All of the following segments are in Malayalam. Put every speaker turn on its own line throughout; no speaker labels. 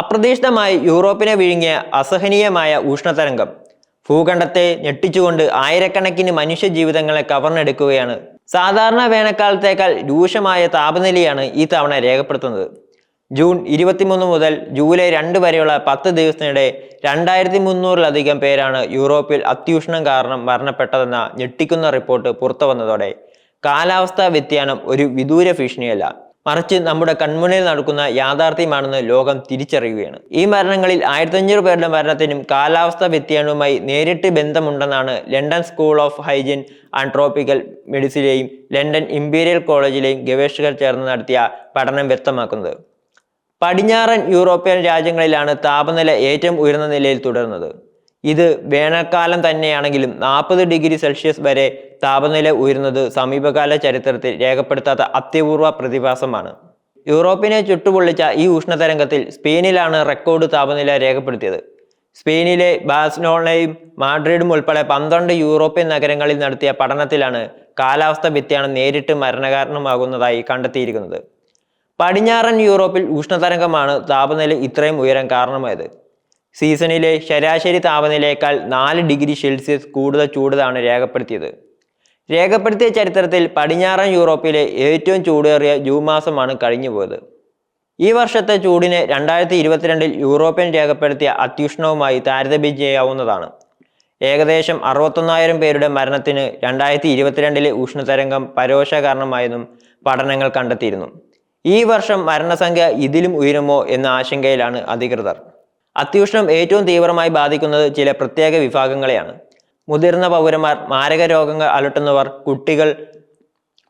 അപ്രതീക്ഷിതമായി യൂറോപ്പിനെ വിഴുങ്ങിയ അസഹനീയമായ ഉഷ്ണതരംഗം. ഭൂഖണ്ഡത്തെ ഞെട്ടിച്ചുകൊണ്ട് ആയിരക്കണക്കിന് മനുഷ്യജീവിതങ്ങളെ കവർന്നെടുക്കുകയാണ്. സാധാരണ വേനൽക്കാലത്തേക്കാൾ രൂക്ഷമായ താപനിലയാണ് ഈ തവണ രേഖപ്പെടുത്തുന്നത്. ജൂൺ ഇരുപത്തിമൂന്ന് മുതൽ ജൂലൈ രണ്ട് വരെയുള്ള പത്ത് ദിവസത്തിനിടെ രണ്ടായിരത്തി മുന്നൂറിലധികം പേരാണ് യൂറോപ്പിൽ അത്യുഷ്ണം കാരണം മരണപ്പെട്ടതെന്ന ഞെട്ടിക്കുന്ന റിപ്പോർട്ട് പുറത്തു വന്നതോടെ കാലാവസ്ഥാ വ്യതിയാനം ഒരു വിദൂര ഭീഷണിയല്ല. മറിച്ച് നമ്മുടെ കൺമുന്നിൽ നടക്കുന്ന യാഥാർത്ഥ്യമാണെന്ന് ലോകം തിരിച്ചറിയുകയാണ്. ഈ മരണങ്ങളിൽ ആയിരത്തഞ്ഞൂറ് പേരുടെ മരണത്തിനും കാലാവസ്ഥാ വ്യതിയാനവുമായി നേരിട്ട് ബന്ധമുണ്ടെന്നാണ് London school of hygiene and tropical മെഡിസിനെയും London imperial കോളേജിലെയും ഗവേഷകർ ചേർന്ന് നടത്തിയ പഠനം വ്യക്തമാക്കുന്നത്. പടിഞ്ഞാറൻ യൂറോപ്യൻ രാജ്യങ്ങളിലാണ് താപനില ഏറ്റവും ഉയർന്ന നിലയിൽ തുടരുന്നത്. ഇത് വേനൽക്കാലം തന്നെയാണെങ്കിലും നാൽപ്പത് ഡിഗ്രി സെൽഷ്യസ് വരെ താപനില ഉയരുന്നത് സമീപകാല ചരിത്രത്തിൽ രേഖപ്പെടുത്താത്ത അത്യപൂർവ പ്രതിഭാസമാണ്. യൂറോപ്പിനെ ചുട്ടുപൊള്ളിച്ച ഈ ഉഷ്ണതരംഗത്തിൽ സ്പെയിനിലാണ് റെക്കോർഡ് താപനില രേഖപ്പെടുത്തിയത്. സ്പെയിനിലെ ബാഴ്സലോണയും മാഡ്രിഡും ഉൾപ്പെടെ പന്ത്രണ്ട് യൂറോപ്യൻ നഗരങ്ങളിൽ നടത്തിയ പഠനത്തിലാണ് കാലാവസ്ഥ വ്യതിയാനം നേരിട്ട് മരണകാരണമാകുന്നതായി കണ്ടെത്തിയിരിക്കുന്നത്. പടിഞ്ഞാറൻ യൂറോപ്പിൽ ഉഷ്ണതരംഗമാണ് താപനില ഇത്രയും ഉയരാൻ കാരണമായത്. സീസണിലെ ശരാശരി താപനിലയേക്കാൾ നാല് ഡിഗ്രി സെൽഷ്യസ് കൂടുതൽ ചൂടാണ് രേഖപ്പെടുത്തിയത്. രേഖപ്പെടുത്തിയ ചരിത്രത്തിൽ പടിഞ്ഞാറൻ യൂറോപ്പിലെ ഏറ്റവും ചൂടേറിയ ജൂൺ മാസമാണ് കഴിഞ്ഞുപോയത്. ഈ വർഷത്തെ ചൂടിനെ രണ്ടായിരത്തി ഇരുപത്തിരണ്ടിൽ യൂറോപ്യൻ രേഖപ്പെടുത്തിയ അത്യുഷ്ണവുമായി താരതമ്യം ചെയ്യാവുന്നതാണ് ഏകദേശം അറുപത്തൊന്നായിരം പേരുടെ മരണത്തിന് രണ്ടായിരത്തി ഇരുപത്തിരണ്ടിലെ ഉഷ്ണതരംഗം പരോക്ഷ കാരണമായെന്നും പഠനങ്ങൾ കണ്ടെത്തിയിരുന്നു. ഈ വർഷം മരണസംഖ്യ ഇതിലും ഉയരുമോ എന്ന ആശങ്കയിലാണ് അധികൃതർ. അത്യുഷ്ണം ഏറ്റവും തീവ്രമായി ബാധിക്കുന്നത് ചില പ്രത്യേക വിഭാഗങ്ങളെയാണ്. മുതിർന്ന പൗരന്മാർ മാരക രോഗങ്ങൾ അലട്ടുന്നവർ കുട്ടികൾ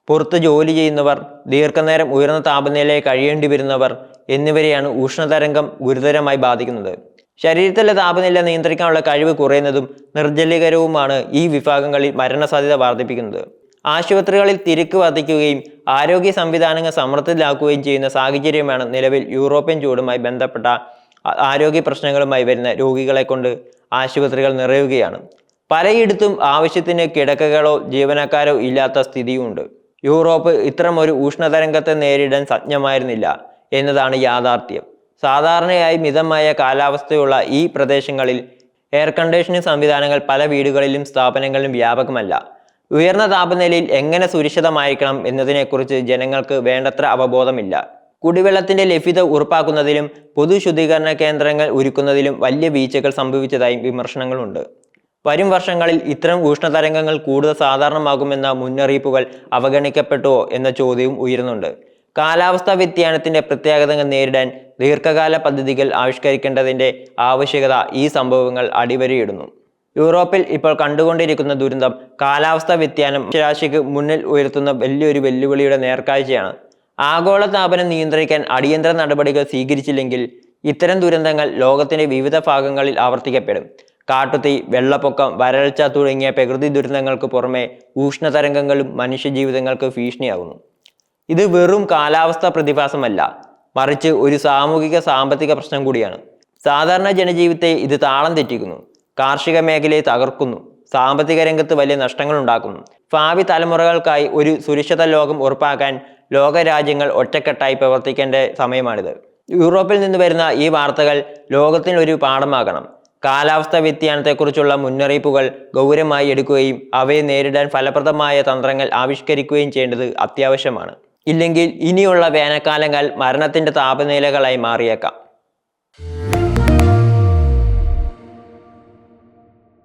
പുറത്ത് ജോലി ചെയ്യുന്നവർ ദീർഘനേരം ഉയർന്ന താപനിലയിൽ കഴിയേണ്ടി വരുന്നവർ എന്നിവരെയാണ് ഉഷ്ണതരംഗം ഗുരുതരമായി ബാധിക്കുന്നത്. ശരീരത്തിലെ താപനില നിയന്ത്രിക്കാനുള്ള കഴിവ് കുറയുന്നതും നിർജലീകരവുമാണ് ഈ വിഭാഗങ്ങളിൽ മരണസാധ്യത വർദ്ധിപ്പിക്കുന്നത്. ആശുപത്രികളിൽ തിരക്ക് വർദ്ധിക്കുകയും ആരോഗ്യ സംവിധാനങ്ങൾ സമ്മർദ്ദത്തിലാക്കുകയും ചെയ്യുന്ന സാഹചര്യമാണ് നിലവിൽ യൂറോപ്യൻ ചൂടുമായി ബന്ധപ്പെട്ട ആരോഗ്യ പ്രശ്നങ്ങളുമായി വരുന്ന രോഗികളെ കൊണ്ട് ആശുപത്രികൾ നിറയുകയാണ്. പലയിടത്തും ആവശ്യത്തിന് കിടക്കകളോ ജീവനക്കാരോ ഇല്ലാത്ത സ്ഥിതിയുമുണ്ട്. യൂറോപ്പ് ഇത്തരം ഒരു ഉഷ്ണതരംഗത്തെ നേരിടാൻ സജ്ഞമായിരുന്നില്ല എന്നതാണ് യാഥാർത്ഥ്യം. സാധാരണയായി മിതമായ കാലാവസ്ഥയുള്ള ഈ പ്രദേശങ്ങളിൽ എയർ കണ്ടീഷനിങ് സംവിധാനങ്ങൾ പല വീടുകളിലും സ്ഥാപനങ്ങളിലും വ്യാപകമല്ല. ഉയർന്ന താപനിലയിൽ എങ്ങനെ സുരക്ഷിതമായിരിക്കണം എന്നതിനെക്കുറിച്ച് ജനങ്ങൾക്ക് വേണ്ടത്ര അവബോധമില്ല. കുടിവെള്ളത്തിന്റെ ലഭ്യത ഉറപ്പാക്കുന്നതിലും പൊതു ശുദ്ധീകരണ കേന്ദ്രങ്ങൾ ഒരുക്കുന്നതിലും വലിയ വീഴ്ചകൾ സംഭവിച്ചതായും വിമർശനങ്ങളുണ്ട്. വരും വർഷങ്ങളിൽ ഇത്തരം ഉഷ്ണതരംഗങ്ങൾ കൂടുതൽ സാധാരണമാകുമെന്ന മുന്നറിയിപ്പുകൾ അവഗണിക്കപ്പെട്ടുവോ എന്ന ചോദ്യവും ഉയരുന്നുണ്ട്. കാലാവസ്ഥാ വ്യതിയാനത്തിന്റെ പ്രത്യാഘാതങ്ങൾ നേരിടാൻ ദീർഘകാല പദ്ധതികൾ ആവിഷ്കരിക്കേണ്ടതിന്റെ ആവശ്യകത ഈ സംഭവങ്ങൾ അടിവരയിടുന്നു. യൂറോപ്പിൽ ഇപ്പോൾ കണ്ടുകൊണ്ടിരിക്കുന്ന ദുരന്തം കാലാവസ്ഥാ വ്യതിയാനം രാശിക്ക് മുന്നിൽ ഉയർത്തുന്ന വലിയൊരു വെല്ലുവിളിയുടെ നേർക്കാഴ്ചയാണ്. ആഗോള താപനം നിയന്ത്രിക്കാൻ അടിയന്തര നടപടികൾ സ്വീകരിച്ചില്ലെങ്കിൽ ഇത്തരം ദുരന്തങ്ങൾ ലോകത്തിന്റെ വിവിധ ഭാഗങ്ങളിൽ ആവർത്തിക്കപ്പെടും. കാട്ടുതീ വെള്ളപ്പൊക്കം വരൾച്ച തുടങ്ങിയ പ്രകൃതി ദുരന്തങ്ങൾക്ക് പുറമെ ഉഷ്ണതരംഗങ്ങളും മനുഷ്യജീവിതങ്ങൾക്ക് ഭീഷണിയാകുന്നു ഇത് വെറും കാലാവസ്ഥ പ്രതിഭാസമല്ല മറിച്ച് ഒരു സാമൂഹിക സാമ്പത്തിക പ്രശ്നം കൂടിയാണ്. സാധാരണ ജനജീവിതത്തെ ഇത് താളം തെറ്റിക്കുന്നു കാർഷിക മേഖലയെ തകർക്കുന്നു സാമ്പത്തിക രംഗത്ത് വലിയ നഷ്ടങ്ങൾ ഉണ്ടാക്കും ഭാവി തലമുറകൾക്കായി ഒരു സുരക്ഷിത ലോകം ഉറപ്പാക്കാൻ ലോകരാജ്യങ്ങൾ ഒറ്റക്കെട്ടായി പ്രവർത്തിക്കേണ്ട സമയമാണിത്. യൂറോപ്പിൽ നിന്ന് വരുന്ന ഈ വാർത്തകൾ ലോകത്തിന് ഒരു പാഠമാകണം. കാലാവസ്ഥാ വ്യതിയാനത്തെക്കുറിച്ചുള്ള മുന്നറിയിപ്പുകൾ ഗൗരവമായി എടുക്കുകയും അവയെ നേരിടാൻ ഫലപ്രദമായ തന്ത്രങ്ങൾ ആവിഷ്കരിക്കുകയും ചെയ്യേണ്ടത് അത്യാവശ്യമാണ്. ഇല്ലെങ്കിൽ ഇനിയുള്ള വേനൽക്കാലങ്ങൾ മരണത്തിന്റെ താപനിലകളായി മാറിയേക്കാം.